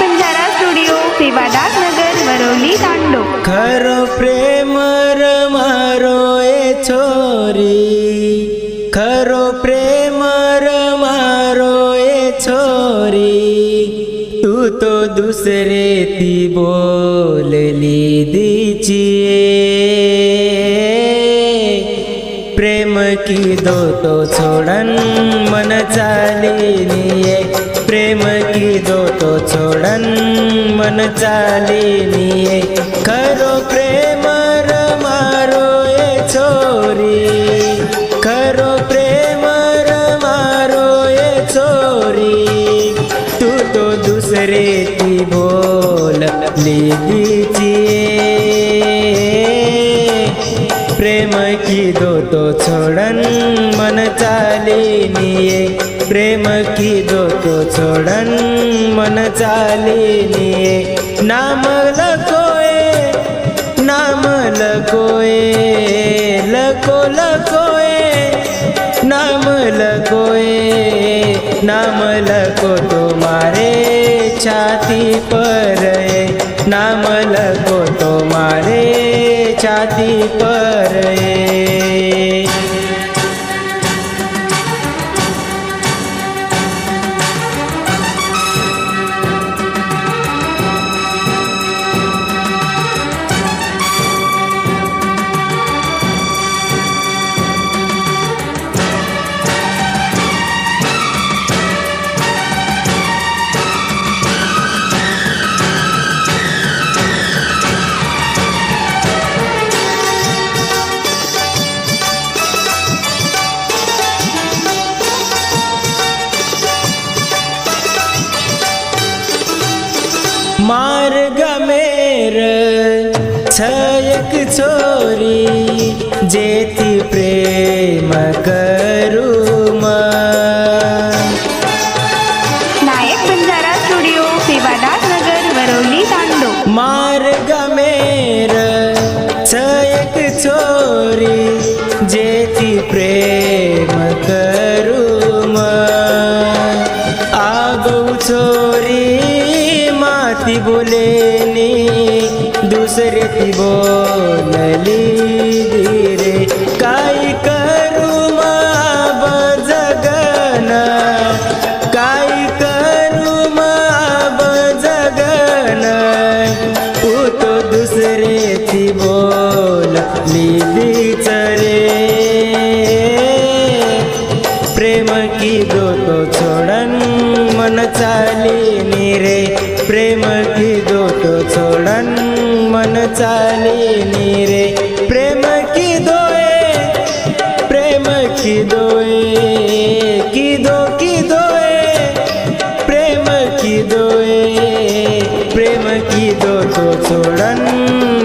Banjara studio Sevadas नगर वरवली तांडो खरो प्रेम रमारो ए छोरी. खरो प्रेम रमारो ए छोरी. तू तो दुसरे ती बोलली दीजिए प्रेम की दो तो छोडन मन चालिनिये. प्रेम છોડન મન ચાલી નિયે ખરો પ્રેમ રમારો એ છોરી. ખરો પ્રેમ રમારો એ છોરી. તું તો દુસરેથી બોલ લીધી की दो तो छोड़न मन चालिनिये प्रेम की दो तो छोड़न मन चालिनिये नाम लकोए नाम लकोए लको लकोए नाम लकोए नाम लको तुम्हारे छाती पर नाम लको રાતી પર એ छयक छोरी जेती प्रेम करू नायक बंजारा स्टुडिओ सेवादास नगर वरवली तांडो मार्ग मेर छयक छोरी जेती प्रेम करू आगौ छोरी माती बोलेनी दुसरे ती बोलली धीरे काय करू माब जगन? काय करू माब जगन? तू तो दुसरे ती बोल लिलीच रे. प्रेम की दो तो छोड़न मन चाली रे. प्रेम की दो तो छोड़न चालिनी रे। प्रेम की दोए प्रेम की दोए की दो की दोए। प्रेम की दोए प्रेम की दो तो छोड़न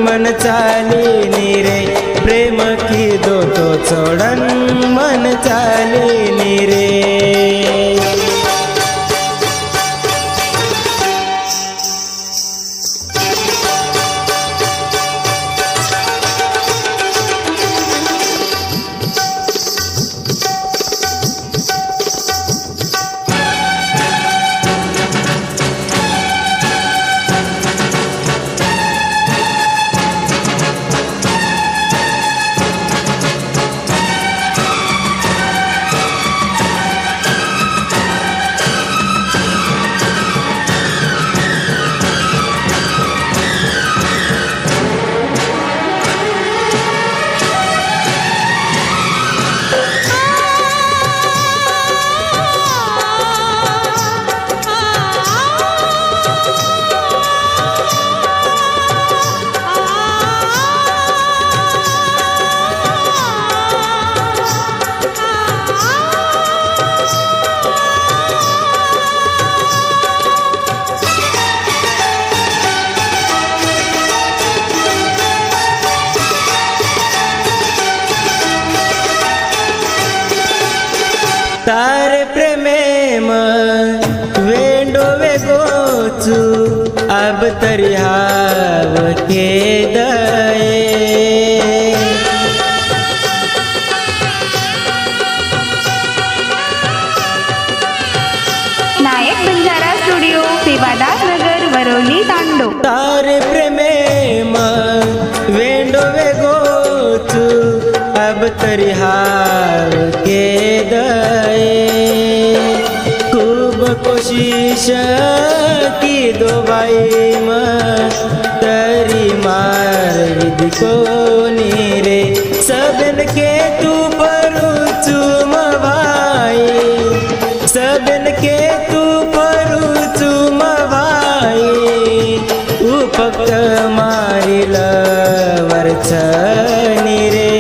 मन चालिनी रे। प्रेम की दो तो छोड़न मन चालिनी रे। तार प्रेमेम वेंडोवे गोचू अब तरी हाव केदर कोशिश की दो बाई तरी मार को रे। सबन के तू परू चुम भाई सबन के तू परू चुम भाई उपक मारिल वरचनी रे।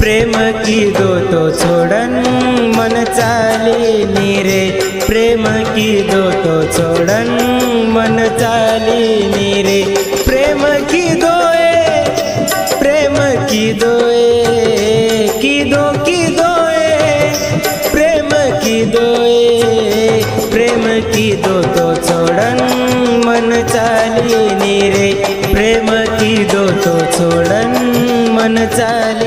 प्रेम की दो प्रेम की दो तो छोडन मन चाली रे। प्रेम की दोए? प्रेम की दोए? की दो की दोए? प्रेम की दोए? प्रेम की दो तो छोडन मन चाली रे। प्रेम की दो तो छोडन मन चाली